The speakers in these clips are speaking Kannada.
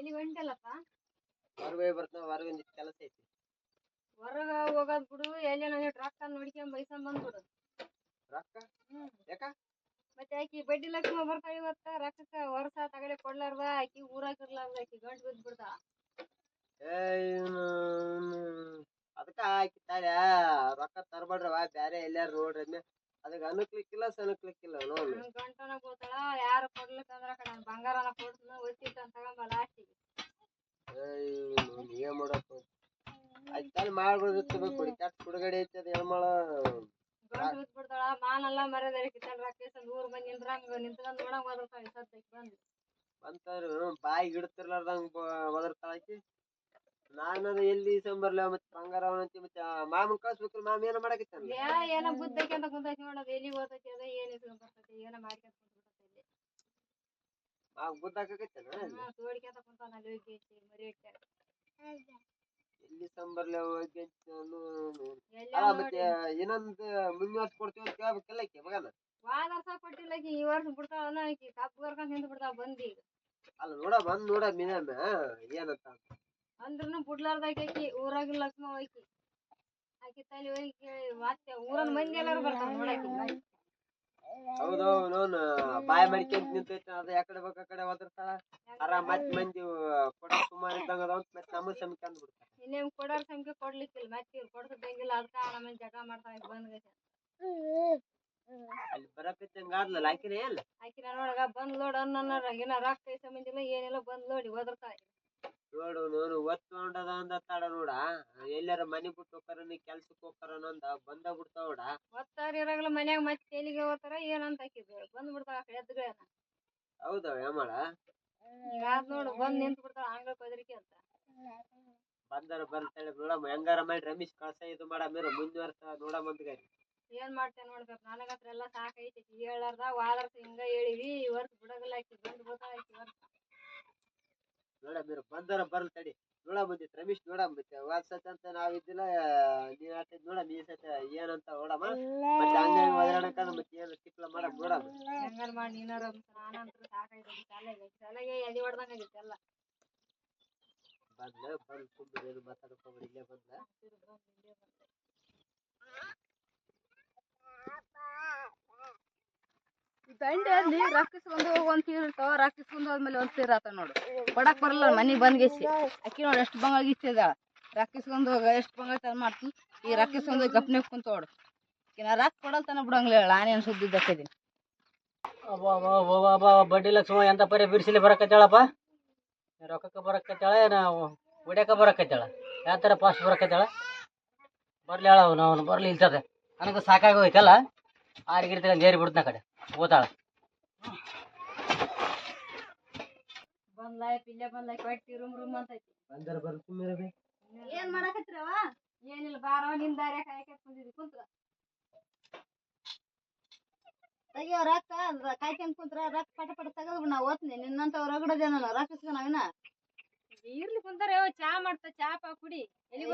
ಎಲ್ಲಿ ಹೊಂಟಲ್ಲಪ್ಪ? ಹೊರಗೆ ಹೋಗಿ ಬರ್ತಾವ ಹೊರಗೆ ಒಂದಿಷ್ಟು ಕೆಲಸ ಐತಿ. ಹೊರಗ ಹೋಗೋದ್ ಬಿಡು ಎಲ್ಲಿ ನನಗೆ ರೊಕ್ಕ ನೋಡ್ಕೊಂಡ್ ಬೈಸಂದ್ ಬಂದ್ಬಿಡು ರೊಕ್ಕ? ಹ್ಮ್. ಯಾಕ? ಮತ್ತೆ ಆಕಿ ಬಡ್ಡಿ ಲಕ್ಷ್ಮ ಬರ್ತಾಳ ಇವತ್ತ ರೊಕ್ಕಕ್ಕ ವರ್ಷ ತಗಡೆ ಕೊಡ್ಲಾರ್ದ ಆಕಿ ಊರಾಗಿರ್ಲಾರ್ದ ಆಕಿ ಗಂಟು ಬಿದ್ದು ಬಿಡ್ತಾಳ ಅದಕ್ಕ ಹಾಕಿತ್ತಾರ ರೊಕ್ಕ ತರಬೇಡ್ರವ ಬ್ಯಾರೆ ಎಲ್ಲಾರು ನೋಡ್ರಿ ಅದಕ್ಕೆ ಅನುಕ್ಲಿಕ್ಕಿಲ್ಲ ಸನುಕ್ಲಿಕ್ಕಿಲ್ಲ ನೋಡಿ ಗಂಟನ ಕೂತಳ ಯಾರು ಕೊಡ್ಲಿಕ್ಕಂದ್ರ ನಾನು ಬಂಗಾರನ ಕೊಡ್ತೀನಿ ಒತ್ತಿಟ್ಟ ಅಂತ ತಗೊಂಬ ಲಾಸ್ಟಿಗೆ ಏನ್ ಮಾಡಪ್ಪ? ಆಯ್ತು ಮಾಡ್ಬಿಡ್ದಿತ್ತು ಕುಡಿ ಕೆಟ್ಟ ಕುಡುಗಡೆ ಐತಿ ಅದು ಏನ್ ಮಾಡ ಬಿದ್ದು ಬಿಡ್ತಾಳ ಮಾನೆಲ್ಲ ಮರ್ಯಾದೆ ಕಿತ್ತಲ್ ರೊಕ್ಕ ಊರ್ ಬಂದ್ ನಿಂದ್ರಂಗ ನಿಂತ್ಕೊಂಡ್ ನೋಡಂಗ್ ಓದಿರ್ತಾಳ ಸದ್ಯಕ್ಕೆ ಬಂದು. ಬಂತಾರು ಬಾಯಿಗೆ ಇಡ್ತಿರ್ಲಾರ್ದಂಗ ಒದರ್ತಾಳ ಆಕಿ ನಾನು ಎಲ್ಲಿ ಸಂಬರ್ಲ ಮತ್ತೆ ಬಂಗಾರ ಅವನಂತಿ ಮತ್ತೆ ಮಾಮನ್ ಕಳ್ಸ್ಬೇಕು ಮಾಮ ಏನ ಮಾಡಕತ್ತಾನ ಯಾ ಏನೋ ಅಂತ ಕುಂತೈತಿ ನೋಡೋದು ಎಲ್ಲಿ ಓದೈತಿ ಅದ ಏನ್ ಇಸ್ಕೊಂಡ್ ಬರ್ತೈತಿ ಏನೋ ಮಾಡ್ಕೊಂತ ಇಲ್ಲಿ ಮಾಮ ಗುದ್ದಾಕತ್ತಾನ ಹಾ ತೋಡ್ಕೊಂತ ಕುಂತಾನ ಅಲ್ಲಿ ಹೋಗಿ ಮರಿ ಇಟ್ಟಾರ ಎಲ್ಲಿ ಸಂಬರ್ಲ ಹೋಗಿ ಅಂತ ನಾನು ಎಲ್ಲ ಅಲ್ಲ ನೋಡಿ ಮತ್ತೆ ಇನ್ನೊಂದು ಮುಂದಿನ ವರ್ಷ ಕೊಡ್ತೀವಿ ಅಂತ ಕೇಳ್ಬೇಕಲ್ಲ ಆಕಿ ಮಗನ? ವಾದ ವರ್ಷ ಕೊಟ್ಟಿಲ್ಲ ಆಕಿ ಈ ವರ್ಷ ಬಿಡ್ತಾವನ ಆಕಿ ಕರ್ಕೊಂಡ್ ನಿಂತು ಬಿಡ್ತಾಳ ಬಂದಿ ಅಲ್ಲ ನೋಡ ಬಂದ್ ನೋಡ ಮಿನಮ್ಮ. ಏನಂತ ಅಂದ್ರನು ಬಿಡ್ಲಾರ್ದಾಗ ಆಕಿ ಊರಾಗಿನ ಲಕ್ಷ್ಮ ಆಕಿ. ಆಕಿ ತಲೆ ಹೋಗಿ ಮತ್ತೆ ಊರನ್ ಮಂದಿ ಎಲ್ಲಾರು ಬರ್ತಾರ ನೋಡಾಕಿ ಹೌದು ನೋನ್ ಬಾಯಿ ಮಡಿಕೊಂತ ನಿಂತೈತೆ ಅದು ಯಾಕಡೆ ಬೇಕು ಆ ಕಡೆ ಒದರ್ತಾಳ? ಆರಾಮ್ ಮತ್ ಮಂದಿ ಕೊಡ ಸುಮಾರು ಇದ್ದಂಗ ಅದಾವ ಅಂತ ಮತ್ತೆ ನಮಗ್ ಸಮಕ್ಕೆ ಅಂದ್ಬಿಡ್ತಾರ. ಇನ್ನೇಮ್ ಕೊಡೋರ್ ಸಂಖ್ಯೆ ಕೊಡ್ಲಿಕ್ಕಿಲ್ಲ ಮತ್ತೆ ಇವ್ರು ಕೊಡ್ಸದಂಗಿಲ್ಲ ಅದಕ್ಕ ನಮ್ಮ ಜಗ ಮಾಡ್ತಾಳ ಈಗ ಬಂದ್ ಅಲ್ಲಿ ಬರಕತ್ತಂಗ ಆದ್ಲಲ್ಲ ಆಕಿನೇ ಆಕಿ ನೋಡಗ ಬಂದ್ ಲೋಡ್ ಅನ್ನ ಏನ ರೊಕ್ಕ ಕೈ ಸಂಬಂಧಿಲ್ಲ ಏನಿಲ್ಲ ಬಂದ್ ಲೋಡಿ ಓದಿರ್ತಾಳ ನೋಡು ನೋಡು ಒತ್ಕೊಂಡದ ಅಂದ ತಾಡ ನೋಡ. ಎಲ್ಲಾರ ಮನೆ ಬಿಟ್ಟು ಹೋಗ್ತಾರ ನೀ ಕೆಲ್ಸಕ್ಕೆ ಹೋಗ್ತಾರ ಅಂದ ಬಂದ ಬಿಡ್ತಾವ ನೋಡ. ಒತ್ತಾರ ಇರಾಗ್ಲ ಮನ್ಯಾಗ ಮತ್ತೆ ಎಲ್ಲಿಗೆ ಹೋಗ್ತಾರ ಏನಂತ ಹಾಕಿದ್ರು ಬಂದ್ ಬಿಡ್ತಾವ ಆ ಕಡೆ ಎದ್ದುಗಳನ್ನ ಹೌದಾ ನೋಡು ಬಂದ್ ನಿಂತ್ ಬಿಡ್ತಾವ ಆಂಗ್ಲ ಕೊದ್ರಿಕೆ ಅಂತ. ಬಂದಾರ ಬರ್ತಾಳೆ ನೋಡಮ್ಮ ಹೆಂಗಾರ ಮಾಡಿ ರಮೇಶ್ ಕಳ್ಸ ಇದು ಮಾಡ ಮೇರೆ ಮುಂದಿನ ವರ್ಷ ನೋಡಮ್ಮ ಅಂತ ಏನ್ ಮಾಡ್ತೇನೆ ನೋಡ್ಬೇಕು ನನಗತ್ರ ಎಲ್ಲ ಸಾಕೈತಿ. ಹೇಳಾರ್ದ ವಾದರ್ಸ ಹಿಂಗ ಹೇಳಿವಿ ಈ ವರ್ಷ ಬಿಡಗಲ್ಲ ಆಕಿ ಬಂದ್ ಬಿಡ್ತಾಳ ಆಕಿ ವರ್ಷ ನೋಡ ಬೀರು ಬಂದರ ಬರಲ್ ತಡಿ. ನೋಡ ಬಂದಿತ್ತು ರಮೇಶ್ ನೋಡ ಮತ್ತೆ ವಾಟ್ಸಪ್ ಅಂತ ನಾವ್ ಇದ್ದಿಲ್ಲ ನೀವ್ ಆಟಿದ್ ನೋಡ ನೀ ಸತ ಏನಂತ ನೋಡಮ್ಮ. ಮತ್ತೆ ಹಂಗಾಗಿ ಒದರಾಡಕ ಮತ್ತೆ ಏನ್ ತಿಕ್ಲ ಮಾಡ ಹೆಂಗಾರ ನೀನಾರ ನಾನಂತ್ರ ಎದಿ ಹೊಡ್ದಂಗ ಆಗಿತ್ತು ಎಲ್ಲ. ಬಂದ ಬಂದ್ ಕುಂಬ ಏನು ಮಾತಾಡ್ಕೊಂಡ್ರಿ ಇಲ್ಲೇ ಬಂದ. ದಂಡೆ ಅಲ್ಲಿ ಬಂದು ಹೋಗಿ ಒಂದ್ ತೀರ್ ಇರ್ತಾವ ರಕ್ಕಿಸ್ಕೊಂಡು ಹೋದ್ಮೇಲೆ ಒಂದ್ ತೀರ್ ಆತ ನೋಡು. ಕೊಡಕ್ ಬರಲ್ಲ, ಮನಿಗ್ ಬಂದ್ಗೆಸಿ. ಅಕ್ಕಿ ನೋಡು ಎಷ್ಟು ಬಂಗ ಇಚ್ಚಿದಾಳ ಬಂದು ಹೋಗ, ಎಷ್ಟು ಬಂಗ ತನ ಮಾಡ್ತಿ. ಈ ರಾಕ್ಷಸ ಹೋಗಿ ಗಪ್ನೆ ಕುಂತೋಡು. ನಾ ರೊಕ್ಕ ಕೊಡಲ್ ತನ ಬಿಡಂಗಿಲ್ಲ ನಾನೇನು ಸುದ್ದಿ ದಕ್ಕಿದೀನಿ ಬಡ್ಡಿ ಲಕ್ಷ್ಮ ಎಂತ ಪರಿ ಬಿರ್ಸಿಲಿ ಬರಕತ್ತಾಳಪ್ಪ? ರೊಕ್ಕಕ್ಕೆ ಬರಕತ್ತಾಳ ನಾವು ಹೊಡ್ಯಾಕ ಬರಕತ್ತಾಳ? ಯಾವ ಥರ ಫಾಸ್ಟ್ ಬರಕತ್ತಾಳ? ಬರ್ಲಿ ಹೇಳ ನಾವು ಬರ್ಲಿ ಇಲ್ತದೆ ನನಗೆ ಸಾಕಾಗೋಯ್ತಲ್ಲ? ಹೋಯ್ತಲ್ಲ ಜೇರಿ ಬಿಡ್ತಾನ ಕಡೆ. ಓತಾಳ ಬಂದ್ಲಾಯ್ ಪಿಲ್ಲೆ ಬಂದ್ಲಾಯ್ ಕಟ್ಟಿ ರೂಮ್ ರೂಮ್ ಅಂತ ಐತಿ. ಬಂದಾರ ಬರ್ಲಿ ಕುಂದ್ರಿ ಏನ್ ಮಾಡಕತ್ರವ ಏನಿಲ್ಲ ಬಾರವ ನಿನ್ ದಾರ್ಯಾಗ ಕಾಯಕ ಕುಂತಿದ್ವಿ ಕುಂತ್ರ ತೆಗಿಯೋ ರೊಕ್ಕ ಕಾಯ್ಕೊಂಡ್ ಕುಂತ್ರ ರೊಕ್ಕ ಪಟ ಪಟ ತಗದ್ ನಾ ಓದ್ತೀನಿ. ನಿನ್ನಂತ ಹೊರಗಡೆ ನಾನು ರೊಕ್ಕ ಇಸ್ಕೊ ನಾವಿನ ಇರ್ಲಿ ಕುಂತಾರ ಚಾ ಮಾಡ್ತಾ ಚಾ ಪಾ ಕುಡಿ. ಎಲ್ಲಿ?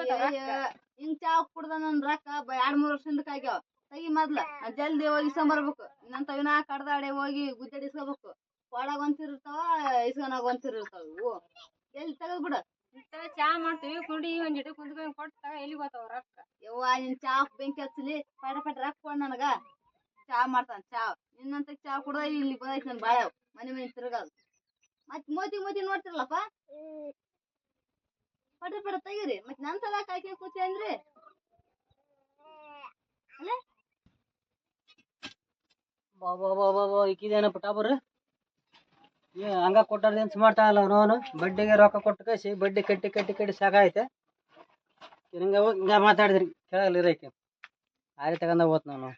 ಹಿಂಗ್ ಚಾ ಕುಡ್ದ ನನ್ ರೊಕ್ಕ ಬ- ಎರಡ್ ಮೂರ್ ವರ್ಷದಿಂದ ಕಾಯ್ಕ್ಯಾವ ತೆಗಿ ಮೊದ್ಲ. ಜಲ್ದಿ ಹೋಗಿ ಇಸ್ಕೊಂಬರ್ಬೇಕು. ಇನ್ನಂತವಿನ ಕಡ್ದಾಡೆ ಹೋಗಿ ಗುದ್ದಾಡಿ ಇಸ್ಕೋಬೇಕು. ಒಳಗ್ ಒಂತಿರ್ತಾವ ಇರ್ತಾವ ಇಸ್ಕೊನಾಗ ಒಂತಿರ್ತಾವ ಇರ್ತಾವ ಇವು. ಎಲ್ಲಿ ತಗದ್ ಬಿಡ. ಚಾ ಮಾಡ್ತೀವಿ ಕುಡಿ ಒಂದ್ ಜಿಟ ಕುಂತ್ಕೊಂಡ್ ಕೊಟ್ಟ ಎಲ್ಲಿ ಗೊತ್ತಾವ ರೊಕ್ಕ ಯವ್ವ ನಿನ್ ಚಾ ಬೆಂಕಿ ಹಚ್ಚಲಿ. ಪಟ ಪಟ ರೊಕ್ಕ ಕೊಡ್ ನನಗ. ಚಾ ಮಾಡ್ತಾನ ಚಾ. ನಿನ್ನಂತ ಚಾ ಕುಡ್ದ ಇಲ್ಲಿ ಬಂದೈತಿ ನನ್ ಬಾಳೆ ಮನೆ ಮನೆ ತಿರುಗಲ್ ಮತ್ ಮೋತಿ ಮೋತಿ ನೋಡ್ತಿರ್ಲಪ್ಪ? ಪಟ ಪಟ ತೆಗೀರಿ. ಮತ್ ನನ್ ಸಲ ಕಾಯ್ಕೆ ಕೂತಿ ಅಂದ್ರಿ? ಬಾಬಾ ಬಾಬಾ ಬಾ ಇಕ್ಕಿದೇನ ಪುಟಾಬರ್ ಏ ಹಂಗ ಕೊಟ್ಟಾರ ಏನ್ ಮಾಡ್ತಾ ಇಲ್ಲ ಅವನು ಬಡ್ಡಿಗೆ ರೊಕ್ಕ ಕೊಟ್ಟು ಕಳಿಸಿ ಬಡ್ಡಿ ಕಟ್ಟಿ ಕಟ್ಟಿ ಕಟ್ಟಿ ಸಾಕಾಯ್ತೆ. ಹಿಂಗ ಹಿಂಗ ಮಾತಾಡಿದ್ರಿ ಕೆಳಗಲ್ಲಿ ಇರಕ್ಕೆ ಆರಿ ತಗೊಂಡ ಹೋತ್ ನಾನು.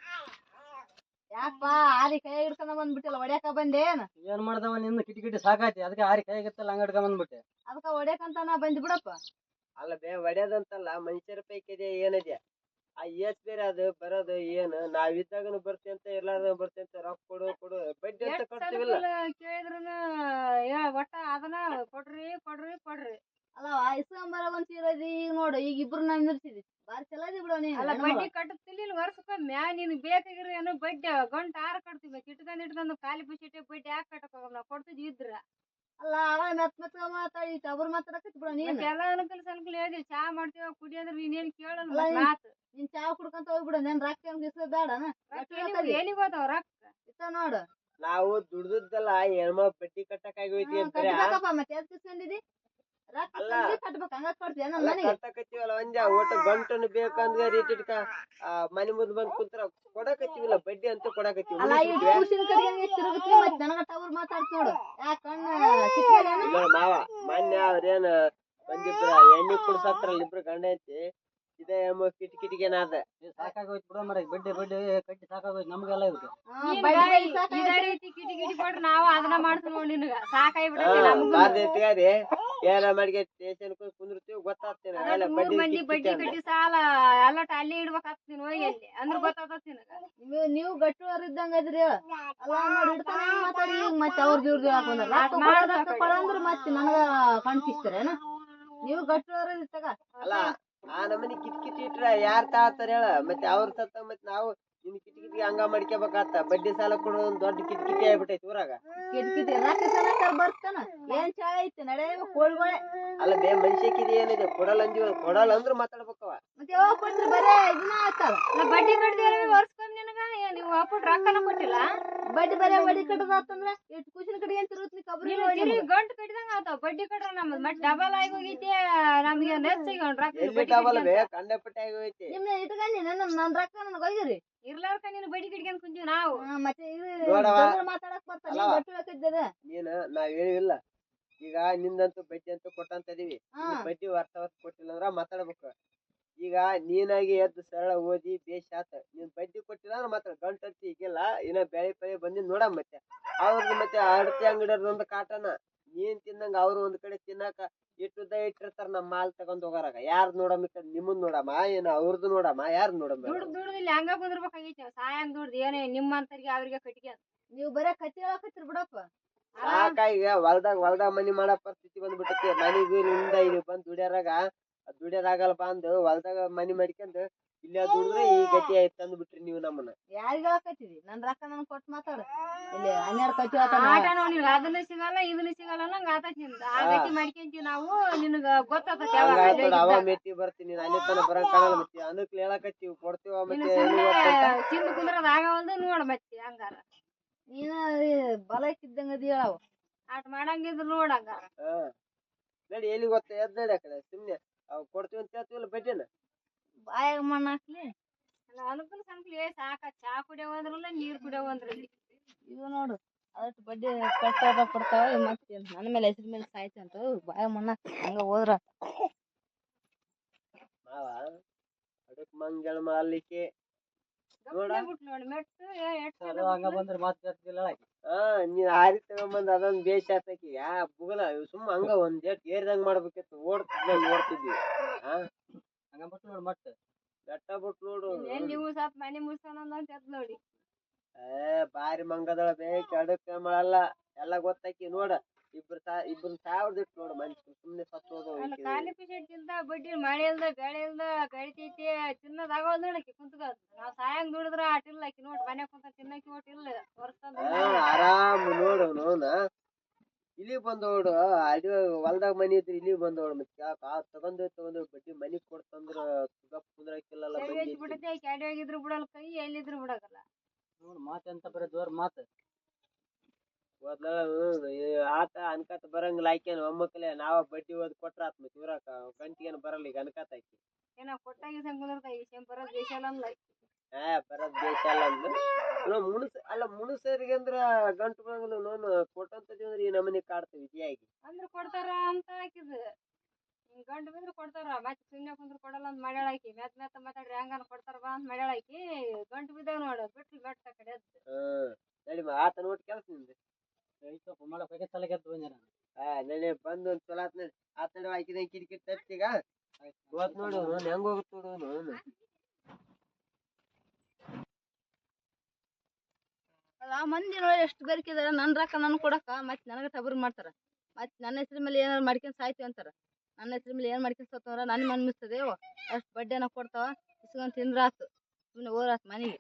ಯಾಕಪ್ಪ ಆರಿ ಕೈ ಹಿಡ್ಕೊಂಡ ಬಂದ್ಬಿಟ್ಟಿಲ್ಲ ಹೊಡ್ಯಾಕ ಬಂದೇನ್ ಏನ್? ಮಾಡ್ದವ ನಿನ್ನ ಕಿಟಿ ಕಿಟಿ ಸಾಕಾಯ್ತಿ ಅದಕ್ಕೆ ಆರಿ ಕೈಗಿತ್ತಲ್ಲ ಹಂಗ ಹಿಡ್ಕೊಂಡ್ ಬಂದ್ಬಿಟ್ಟೆ. ಅದಕ್ಕೆ ಹೊಡ್ಯಾಕಂತ ನಾ ಬಂದ್ ಬಿಡಪ್ಪ ಅಲ್ಲ ಬೇ ಒಡ್ಯೋದಂತಲ್ಲ ಮನುಷ್ಯರ ಪೈಕಿದೆ ಏನಿದೆ ಆ ಏಸ್ ಬೇರೆ ಅದು ಬರೋದು ಏನು? ನಾವಿದ್ದಾಗನು ಬರ್ತಿ ಅಂತ ಇರ್ಲಾರ್ದ ಬರ್ತಿ ಅಂತ ರೊಕ್ಕ ಕೊಡು ಕೊಡು ಬಡ್ಡಿ ಅಂತ ಸಲ ಕೇಳಿದ್ರುನು ಏ ಒಟ್ಟ ಅದನ್ನ ಕೊಡ್ರಿ ಕೊಡ್ರಿ ಕೊಡ್ರಿ. ಅಲ್ಲ ಇಸ್ಕೊಂಬರ ಬಂದ್ ಇರೋದು ಈಗ ನೋಡು ಈಗ ಇಬ್ರು ನಾವ್ ನಿಲ್ಸಿದ್ವಿ ಬಾರಿ ಚಲಾದಿ ಬಿಡೋ ನೀ ಅಲ್ಲ. ಬಡ್ಡಿ ಕಟ್ಟತಿಲ್ಲ ವರ್ಷಕ್ಕ ಮ್ಯಾ ನಿನ್ ಬೇಕಾಗಿರೋ ಏನೋ ಬಡ್ಡಿ ಗಂಟ ಆರ ಕಟ್ತೀವಿ ಇಟ್ಕೊಂಡ್ ಇಟ್ಕೊಂಡ್ ಖಾಲಿ ಬುಸಿಟ್ಟೆ ಬಡ್ಡಿ ಯಾಕೆ ಕಟ್ಟಕ್ ಹೋಗಲ್ಲ ನಾವು ಕೊಡ್ತಿದ್ವಿ ಇದ್ರ. ಅಲ್ಲ ಅವ ಮೆತ್ ಮೆತ್ ಮಾತಾಡಿ ಅವ್ರು ಮಾತಾಡಕತ್ತಿ ಬಿಡ ನೀನ್. ಎಲ್ಲ ಅನುಕೂಲ ಸನುಕೂಲ ಹೇಳಿ ಚಾ ಮಾಡ್ತೀವ ಕುಡಿ ಅಂದ್ರೆ ನೀನೇನ್ ಕೇಳಲ್ಲ ಅಲ್ಲ, ನೀನ್- ಮಾತು. ನೀನ್ ಚಾ ಕುಡ್ಕಂತ ಹೋಗ್ಬಿಡ ನನ್ ರೊಕ್ಕ ಹೆಂಗ್ ಬೇಡ ಬೇಡನ ಎಲ್ಲಿಗೆ ಹೋತಾವ ರೊಕ್ಕ? ಇತ್ತ ನೋಡು. ನಾವು ದುಡ್ದದ್ದಲ್ಲ ಹೆಣ್ಮ ಬಡ್ಡಿ ಕಟ್ಟಕ್ಕಾಗಿ ಹೋಯ್ತಿ ಹ್ಮ್, ಕಟ್ಬೇಕಪ್ಪ ಮತ್ತೆ ಎದಕ್ ಇಸ್ಕೊಂಡಿದಿ? ಕಟ್ಟಕತ್ತೀವಲ್ಲ ಒಂಜ ಒಟ್ಟು ಗಂಟನ್ನು ಬೇಕಂದ್ರೆ ರೀಟಿಟ್ಕ ಮನೆ ಮುಂದ್ ಬಂದ್ ಕುಂತ್ರ ಕೊಡಕತ್ತೀವಿಲ್ಲ ಬಡ್ಡಿ ಅಂತೂ ಕೊಡಕತ್ತೀವಿ. ಮಾವ ಮೊನ್ನೆ ಅವ್ರೇನ್ ಒಂದಿಬ್ರ ಎಣ್ಣೆ ಕುಡ್ಸತ್ರಲ್ಲ ಇಬ್ರು ಗಂಡ ಐತಿ ಇದೇ ಕಿಟ್ ಕಿಟಿಗೆನಾದ ಸಾಕಾಗೋಯ್ತು ಬಿಡ ಮರ ಬಡ್ಡಿ ಬಡ್ಡಿ ಕಟ್ಟಿ ಸಾಕಾಗೋಯ್ತು ನಮ್ಗೆಲ್ಲ ರೀತಿ ಕಿಟಿ ಕಿಟಿ ಕೊಟ್ರೆ ನಾವು ಅದನ್ನ ಮಾಡ್ತೀವಿ ನೋಡಿ ನಿನಗ. ಸಾಕಾಗಿ ನಮಗೂ ಬಾರ್ದೈತಿಗಾರಿ ಏನ ಮಾಡಿಗೆ ಸ್ಟೇಷನ್ ಕುಂದಿರ್ತೀವಿ ಗೊತ್ತಾಗ್ತೇನೆ ಮೂರ್ ಮಂದಿ ಬಡ್ಡಿ ಕಟ್ಟಿ ಸಾಲ ಎಲ್ಲಟ ಅಲ್ಲಿ ಇಡ್ಬೇಕಾಗ್ತ ನೀನ್ ಹೋಗಿ ಅಲ್ಲಿ. ಅಂದ್ರ ಗೊತ್ತಾಗ್ತತಿ ನಿನಗ? ನೀವು ನೀವು ಗಟ್ಟಿಯವ್ರ ಇದ್ದಂಗ ಹೆಂಗ್ ಮಾತಾಡಿ ಈಗ ಮತ್ತೆ ಅವ್ರದ್ದು ಇವ್ರದ್ದು ಹಾಕೊಂಡ್ರ ಅಂದ್ರೆ ಮತ್ತೆ ನನಗ ಕಣ್ಕಿಸ್ತಾರೇನ ನೀವು ಗಟ್ಟಿಯವ್ರ ಇತ್ತಾಗ ಅಲ್ಲ ಆ ನಮನಿ ಕಿಟ್ ಕಿಟ್ ಇಟ್ರ ಯಾರ್ ತಾತಾರ ಹೇಳ? ಮತ್ತೆ ಅವ್ರ ಸತ್ತ ಮತ್ತೆ ನಾವು ಹಂಗ ಮಾಡ್ಕೋಬೇಕಾತ ಬಡ್ಡಿ ಸಾಲ ಕೊಡೋದು ದೊಡ್ಡ ಕಿಟಕಿಟಿ ಆಗ್ಬಿಟ್ಟೈತಿ ಊರಾಗ. ಕಿಟಕಿಟಿ ಸಲಕರ್ ಬರ್ತಾನ. ಏನ್ ಚಾಳ ಐತಿ? ನಡೆ ಕೋಳ್ಗೊಳೆ ಅಲ್ಲ ಬೇ ಮನುಷ್ಯಕಿದೆ ಏನಿದೆ? ಕೊಡಲ್ಲ ಅಂದಿವ ಕೊಡಲ್ಲ ಅಂದ್ರ ಮಾತಾಡ್ಬೇಕವ ಮತ್ತೆ ಯಾವಾಗ ಕೊಟ್ರಿ ಬರೇ ಇದನ್ನ ನಾ ಬಡ್ಡಿ ವರ್ಷಕ್ಕೊಮ್ಮೆ ನಿನಗ? ಏನ್ ನೀವು ಅಪ್ಪಟ್ ರೊಕ್ಕನ ಕೊಟ್ಟಿಲ್ಲ? ಬಡ್ಡಿ ಬರೇ ಬಡ್ಡಿ ಕಟ್ಟದಾತಂದ್ರ ಎಷ್ಟು ಕೂಸಿನ ಕಡೆ ಏನ್ ತಿರುಗ್ತಿ ಕಬ್ರಿ ಗಂಟು ಕಟ್ಟಿದಂಗ ಆತಾವ ಬಡ್ಡಿ ಕಟ್ರ ನಮ್ದು ಮತ್ ಡಬಲ್ ಆಗಿ ಹೋಗೈತಿ ನಮ್ಗೆ ನೆಚ್ಚಿಗೆ ಅವ್ನ್ ರೊಕ್ಕ ಡಬಲ್ ಬೇ? ಕಟ್ಕೊಂತ. ಕಂಡಪಟ್ಟೆ ಆಗಿ ನಿಮ್ಮ ನಿಮ್ನ ಇಟ್ಕೊಂಡಿ ನನ್ನ ನನ್ ರೊಕ್ಕ ನನಗೆ ಒಯ್ದಿರಿ. ಇರ್ಲಾರ್ಕ ನೀನು ಕುಂತೀವಿ ನಾವು. ಹಾ, ಮತ್ತೆ ಇದು ನೋಡವ್ವ. ಜಗಳ ಮಾತಾಡಕ್ ಬರ್ತಾನೆ ಅಲ್ಲ. ಗಟ್ಟಿ ಹಾಕಿದ್ದದ ನೀನ್ ನಾವ್ ಹೇಳಿಲ್ಲ. ಈಗ ನಿಂದಂತೂ ಬಡ್ಡಿ ಅಂತೂ ಕೊಟ್ಟಂತ ಇದೀವಿ. ಹಾ. ಬಡ್ಡಿ ವರ್ಷ ವರ್ಷ ಕೊಟ್ಟಿಲ್ಲ ಅಂದ್ರ ಮಾತಾಡ್ಬೇಕು. ಈಗ ನೀನಾಗಿ ಎದ್ದು ಸರಳ ಓದಿ ಬೇಷ್ ಆತ ನೀನ್ ಬಡ್ಡಿ ಕೊಟ್ಟಿಲ್ಲ ಅಂದ್ರೆ ಮಾತಾಡ ಗಂಟಿ ಈಗಿಲ್ಲ ಇನ್ನ ಬೆಳೆ ಬೆಳೆ ಬಂದಿ ನೋಡ ಮತ್ತೆ. ಅವ್ರದ್ದು ಮತ್ತೆ ಅಡತಿ ಅಂಗಡಿಯವ್ರದ್ದು ಕಾಟನ. ನೀನ್ ತಿನ್ನಂಗ ಅವ್ರು ಒಂದ್ ಕಡೆ ತಿನ್ನಾಕ ಇಟ್ಟುದ್ದ ಇಟ್ಟಿರ್ತಾರ ನಮ್ಮ ಮಾಲ್ ತಗೊಂಡ್ ಹೋಗಾರಾಗ. ಯಾರ್ ನೋಡಮ್ಮ ನಿಮ್ಮನ್ ನೋಡಮ್ಮ ಏನ ಅವ್ರದ್ದು ನೋಡಮ್ಮ ಯಾರ್ ನೋಡಮ್ಮ ದುಡ್ಡು ದುಡ್ದು ಇಲ್ಲಿ ಹಂಗ ಕುಂದಿರ್ಬೇಕಾಗೈತಿ ನಾವು ಸಾಯಂಗ್ ದುಡ್ದು ಏನೇ ನಿಮ್ಮಂತರಿಗೆ ಅವ್ರಿಗೆ ಕಟ್ಟಿಗೆ ನೀವು ಬರೇ ಕತ್ತಿ ಹೇಳಕತ್ತೀರಿ ಬಿಡಪ್ಪ. ಸಾಕ ಈಗ ಹೊಲ್ದಾಗ ಹೊಲ್ದಾಗ ಮನಿ ಮಾಡೋ ಪರಿಸ್ಥಿತಿ ಬಂದ್ಬಿಟ್ಟೈತಿ ಮನಿಗೂ ಇಲ್ಲಿಂದ ಇಲ್ಲಿ ಬಂದ್ ದುಡ್ಯಾರಾಗ ದುಡ್ಯೋದಾಗಲ್ಲ ಬಂದು ಹೊಲ್ದಾಗ ಮನಿ ಮಾಡ್ಕೊಂಡ್ ಇಲ್ಲೇ ದುಡಿದ್ರೆ ಈ ಗತಿ ಆಯ್ತು ತಂದ್ ಬಿಟ್ರಿ ನೀವು ನಮ್ಮನ್ನ. ಯಾರಿಗ ಹೇಳಕತ್ತಿದಿ? ನನ್ ರೊಕ್ಕ ನನ್ ಕೊಟ್ ಮಾತಾಡು. ಇಲ್ಲಿ ಹನ್ನೆರಡು ಹೇಳ್ತಾನ ಆಟ ನೋಡಿ ಅದನ್ನ ಸಿಗಲ್ಲ ಇದನ್ನ ಸಿಗಲ್ಲ ನಂಗ ಆತೈತಿ ನಿಂದ. ಆ ಗತಿ ಮಾಡ್ಕೊಂತೀವಿ ನಾವು ನಿನಗ ಗೊತ್ತಾತತಿ ಯಾವಾಗ ಅಲ್ಲಿ ಹಂಗಾಯ್ತು ಅವ ಮೆಟ್ಟಿ ಬರ್ತೀನಿ ಅಲ್ಲಿ ತನ ಬರಂಗ್ ಕಾಣಲ್ಲ ಮತ್ತೆ. ಅದಕ್ಕೆ ಹೇಳಕತ್ತೀವಿ ಕೊಡ್ತೀವ ಮತ್ತೆ? ಚಿಂದ ಕುಂದ್ರದ ಆಗವಲ್ದು ನೋಡ್ ಮತ್ತೆ ಹಂಗಾರ. ನೀನ ಬಲ ಇಕ್ಕಿದ್ದಂಗ ಅದಿ ಹೇಳವ. ಆಟ ಮಾಡಂಗಿದ್ರು ನೋಡ್ ಹಂಗಾರ. ನಡಿ ಎಲ್ಲಿ ಗೊತ್ತ ಎದ್ ನಡಿ ಆ ಕಡೆ ಸುಮ್ನೆ. ಅವ್ ಕೊಡ್ತೀವಿ ಅಂತ ಹೇಳ್ತೀವಲ್ಲ ಬಡ್ಡಿನ ಬಾಯಾಗ ಮಣ್ಣು ಹಾಕ್ಲಿ. ಅಲ್ಲ ಅನುಕೂಲ ಸಂಕ್ಲಿ ಸಾಕ ಚಾ ಕುಡಿಯೋ ಅಂದ್ರಲ್ಲ ನೀರ್ ಕುಡಿಯೋ ಅಂದ್ರಲ್ಲಿ ಇದು ನೋಡು ಅದಷ್ಟು ಬಡ್ಡಿ ಕಟ್ಟಾಗ ಕೊಡ್ತಾವ ಮತ್ತೆ ನನ್ನ ಮೇಲೆ ಹೆಸರು ಮೇಲೆ ಸಾಯ್ತು ಅಂತ ಬಾಯಾಗ ಮಣ್ಣ ಹಂಗ ಹೋದ್ರ. ಮಾವ ಅದಕ್ ಮಂಗಳ ಮಾಲಿಕೆ ಅದೊಂದ್ ಬೇಷ ಆತಕಿ ಯಾ ಬುಗಲ ಸುಮ್ಮ ಹಂಗ ಒಂದ್ ಏಟ್ ಏರ್ದಂಗ್ ಮಾಡ್ಬೇಕಿತ್ತು ಓಡ್ತಿದ್ವಿ ಓಡ್ತಿದ್ವಿ. ಹಾ. ಹಂಗ ಬಿಟ್ಟು ನೋಡಿ ಮತ್ತೆ ಬೆಟ್ಟ ಬಿಟ್ಟು ನೋಡು. ಎಲ್ಲಿ ಸ್ವಲ್ಪ ಮನೆ ಮುಗಿಸೋಣ ಅಂತ ಎದ್ ನೋಡಿ. ಏ ಬಾರಿ ಮಂಗದಳ ಬೇ ಅಡಕ ಮಾಡಲ್ಲ. ಎಲ್ಲ ಗೊತ್ತಾಕಿ ನೋಡ. ಇಬ್ರು ಸಾ ಇಬ್ರು ಸಾವಿರದ ಇಟ್ಟು ನೋಡು ಮನ್ಸಿ ಸುಮ್ನೆ ಸತ್ತು ಅಲ್ಲ ಈಕಿ. ಖಾಲಿ ಪಿಸೆಟ್ ಇಲ್ದ ಬಡ್ಡಿ ಮಳೆ ಇಲ್ದ ಬೆಳೆ ಇಲ್ದ ಬೆಳಿತೈತಿ ತಿನ್ನೋದ್ ಆಗೋದ್ ನೋಡಕ್ಕೆ ಕುಂತ್ಕ ನಾವ್ ಸಾಯಂಗ್ ದುಡಿದ್ರ ಆಟಿಲ್ಲ ಆಕಿ ನೋಡ್. ಮನೆ ಕುಂತ ತಿನ್ನಕ್ಕೆ ಒಟ್ ಇಲ್ಲ. ವರ್ಷ ಇಲ್ಲಿ ಬಂದೋಡು ಅಡಿ ಹೊಲ್ದಾಗ ಮನಿ ಇದ್ರಿ ಇಲ್ಲಿ ಬಂದೋಡು ಮತ್ತೆ ಯಾಕ ಆ ತಗೊಂಡ್ ತಗೊಂಡ್ ಬಡ್ಡಿ ಮನಿಗ್ ಕೊಡ್ತಂದ್ರ ಸುಗಪ್ ಕುಂದ್ರಕಿಲ್ಲಲ್ಲ ಬಂದಿ ಬಿಡತ್ತೆ ಕ್ಯಾಡಿ ಹೋಗಿದ್ರು ಬಿಡಲ್ಲ ಕೈ ಎಲ್ಲಿದ್ರು ಬಿಡಕಲ್ಲ ನೋಡಿ ಮಾತು ಅಂತ ಬರೀ ಜೋರ್ ಮಾತು. ಹೋದ್ಲ ಆತ ಅನ್ಕತ್ ಬರಂಗಿಲ್ಲ ಆಯ್ಕೇನು ಒಮ್ಮಕ್ಕಲೆ ನಾವ ಬಡ್ಡಿ ಓದ್ ಕೊಟ್ರ ಆತ್ ಮತ್ತೆ ಇವ್ರಾಕ ಗಂಟಿಗೇನು ಬರಲ್ಲ ಈಗ ಅನ್ಕತ್ ಆಕಿ. ಏನ ಕೊಟ್ಟಾಗಿ ಸಂಗ್ ಈ ಶೆಂ ಬರೋದ್ ದೇಶ ಅಲ್ಲ ಏ ಬರೋದ್ ದೇಶ ಅಲ್ಲ ಅಂದ್ರು ಅಲ್ಲ ಮುಣಸ ಅಲ್ಲ ಮುಣಸರಿಗೆ ಅಂದ್ರ ಗಂಟು ಬರಂಗಿಲ್ಲ ನೋನು ಕೊಟ್ಟಂತದಿ ಅಂದ್ರೆ ಈ ನಮನಿ ಕಾಡ್ತೀವಿ ಇತಿಯಾಗಿ ಅಂದ್ರ ಕೊಡ್ತಾರ ಅಂತ ಹಾಕಿದ್. ಹಿಂಗ್ ಗಂಡು ಬಿದ್ರ ಕೊಡ್ತಾರ ಮತ್ತೆ ಸುಮ್ನೆ ಕುಂದ್ರು ಕೊಡಲ್ಲ ಅಂತ ಮಾಡ್ಯಾಳ ಆಕಿ ಮೆತ್ ಮೆತ್ತ ಮಾತಾಡ್ರಿ ಹೆಂಗ ಕೊಡ್ತಾರ ಬಾ ಅಂತ ಮಾಡ್ಯಾಳ ಆಕಿ ಗಂಟು ಬಿದ್ದಾವ ನೋಡು ಬಿಟ್ರಿ ಬೆಟ್ಟ ಕಡೆ ಎದ್ದು. ಹ್ಮ್ ನಡಿ ಮಾ ಆತ ನೋಡಿ ಕೆಲಸ ನಿಂದು. ಐತಪ್ಪ ಮಾಡಕ್ಕೆ ತಲೆ ಕೆತ್ತು ಬಂದೆ ನಾನು. ಆ ನಡಿ ಬಂದು ಒಂದ್ ಚಲೋ ಆತ್ ನಡಿ. ಆತ್ ನಡಿ ಹಾಕಿದ ಕಿಟಕಿ ತರ್ತೀಗ ಇವತ್ ನೋಡು ನೋನ್ ಹೆಂಗ್ ಹೋಗುತ್ತೆ ನೋಡು ನೋನು ಆ ಮಂದಿ ನೋಡಿ ಎಷ್ಟು ಬೇರ್ಕಿದಾರ ನನ್ನ ರೊಕ್ಕ ನನ್ನ ಕೊಡಕ ಮತ್ತೆ ನನಗೆ ಟಬರ್ ಮಾಡ್ತಾರ. ಮತ್ತೆ ನನ್ನ ಹೆಸರು ಮೇಲೆ ಏನಾರು ಮಾಡ್ಕೊಂಡ್ ಸಾಯ್ತೀವಿ ಅಂತಾರ. ನನ್ನ ಹೆಸರು ಮೇಲೆ ಏನ್ ಮಾಡ್ಕೊಂಡ್ ಸತ್ತವ್ರ ನನ್ನ ಮನ್ ಮಿಸ್ತದೆ ಅಷ್ಟು ಬಡ್ಡಿನ ಕೊಡ್ತಾವ, ಇಸ್ಕೊಂಡ್ ತಿಂದ್ರ ಆತು. ಸುಮ್ಮನೆ ಓರಾತು ಮನೆಗೆ.